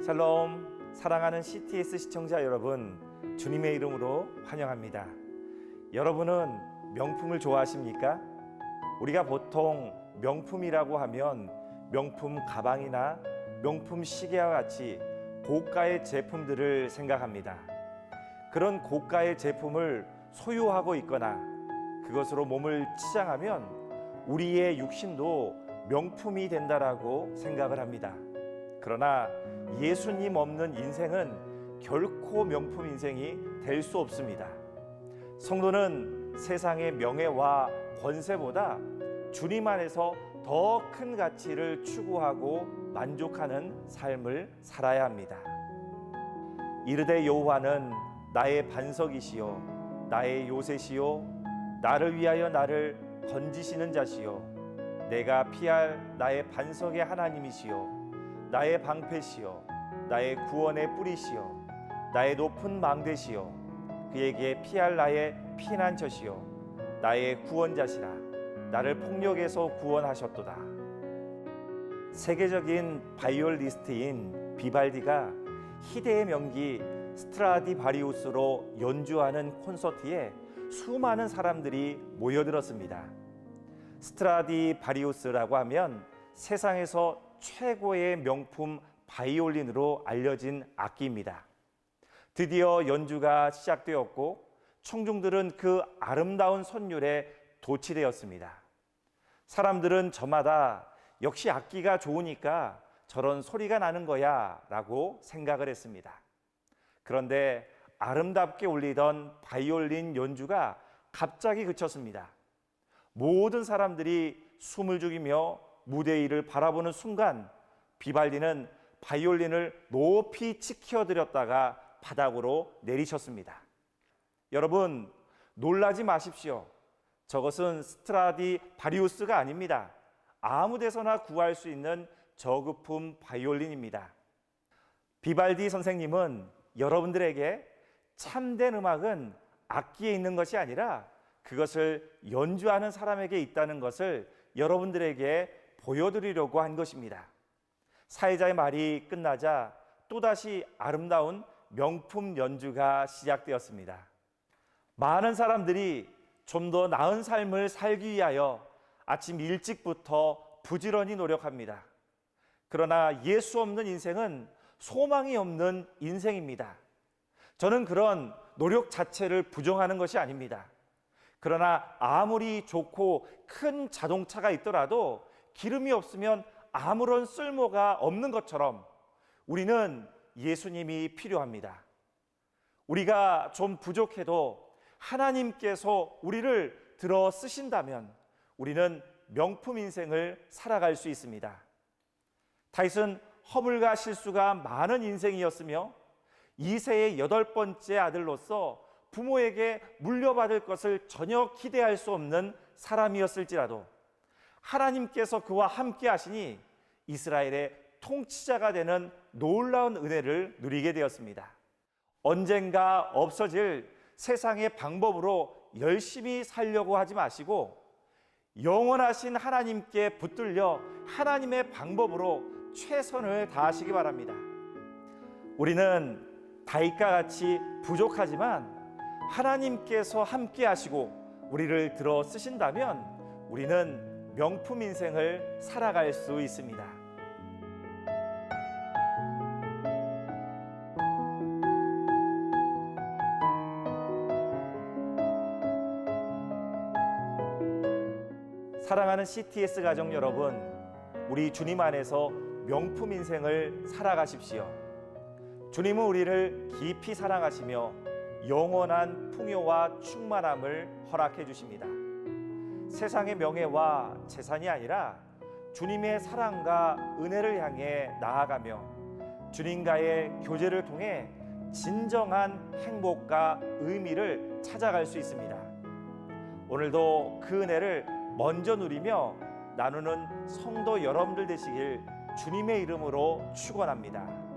샬롬 사랑하는 CTS 시청자 여러분 주님의 이름으로 환영합니다. 여러분은 명품을 좋아하십니까? 우리가 보통 명품이라고 하면 명품 가방이나 명품 시계와 같이 고가의 제품들을 생각합니다. 그런 고가의 제품을 소유하고 있거나 그것으로 몸을 치장하면 우리의 육신도 명품이 된다라고 생각을 합니다. 그러나 예수님 없는 인생은 결코 명품 인생이 될 수 없습니다. 성도는 세상의 명예와 권세보다 주님 안에서 더 큰 가치를 추구하고 만족하는 삶을 살아야 합니다. 이르되 여호와는 나의 반석이시요 나의 요새시요 나를 위하여 나를 건지시는 자시요 내가 피할 나의 반석의 하나님이시요 나의 방패시요 나의 구원의 뿌리시요 나의 높은 망대시요 그에게 피할 나의 피난처시요 나의 구원자시라 나를 폭력에서 구원하셨도다 세계적인 바이올리스트인 비발디가 희대의 명기 스트라디바리우스로 연주하는 콘서트에 수많은 사람들이 모여들었습니다. 스트라디바리우스라고 하면 세상에서 최고의 명품 바이올린으로 알려진 악기입니다. 드디어 연주가 시작되었고 청중들은 그 아름다운 선율에 도취되었습니다. 사람들은 저마다 역시 악기가 좋으니까 저런 소리가 나는 거야 라고 생각을 했습니다. 그런데 아름답게 울리던 바이올린 연주가 갑자기 그쳤습니다. 모든 사람들이 숨을 죽이며 무대 위를 바라보는 순간 비발디는 바이올린을 높이 치켜드렸다가 바닥으로 내리셨습니다. 여러분, 놀라지 마십시오. 저것은 스트라디 바리우스가 아닙니다. 아무 데서나 구할 수 있는 저급품 바이올린입니다. 비발디 선생님은 여러분들에게 참된 음악은 악기에 있는 것이 아니라 그것을 연주하는 사람에게 있다는 것을 여러분들에게 보여드리려고 한 것입니다. 사회자의 말이 끝나자 또다시 아름다운 명품 연주가 시작되었습니다. 많은 사람들이 좀 더 나은 삶을 살기 위하여 아침 일찍부터 부지런히 노력합니다. 그러나 예수 없는 인생은 소망이 없는 인생입니다. 저는 그런 노력 자체를 부정하는 것이 아닙니다. 그러나 아무리 좋고 큰 자동차가 있더라도 기름이 없으면 아무런 쓸모가 없는 것처럼 우리는 예수님이 필요합니다. 우리가 좀 부족해도 하나님께서 우리를 들어 쓰신다면 우리는 명품 인생을 살아갈 수 있습니다. 다윗은 허물과 실수가 많은 인생이었으며 이세의 여덟 번째 아들로서 부모에게 물려받을 것을 전혀 기대할 수 없는 사람이었을지라도 하나님께서 그와 함께 하시니 이스라엘의 통치자가 되는 놀라운 은혜를 누리게 되었습니다. 언젠가 없어질 세상의 방법으로 열심히 살려고 하지 마시고 영원하신 하나님께 붙들려 하나님의 방법으로 최선을 다하시기 바랍니다. 우리는 다윗과 같이 부족하지만 하나님께서 함께 하시고 우리를 들어 쓰신다면 우리는 명품 인생을 살아갈 수 있습니다. 사랑하는 CTS 가족 여러분, 우리 주님 안에서 명품 인생을 살아가십시오. 주님은 우리를 깊이 사랑하시며 영원한 풍요와 충만함을 허락해 주십니다. 세상의 명예와 재산이 아니라 주님의 사랑과 은혜를 향해 나아가며 주님과의 교제를 통해 진정한 행복과 의미를 찾아갈 수 있습니다. 오늘도 그 은혜를 먼저 누리며 나누는 성도 여러분들 되시길 주님의 이름으로 축원합니다.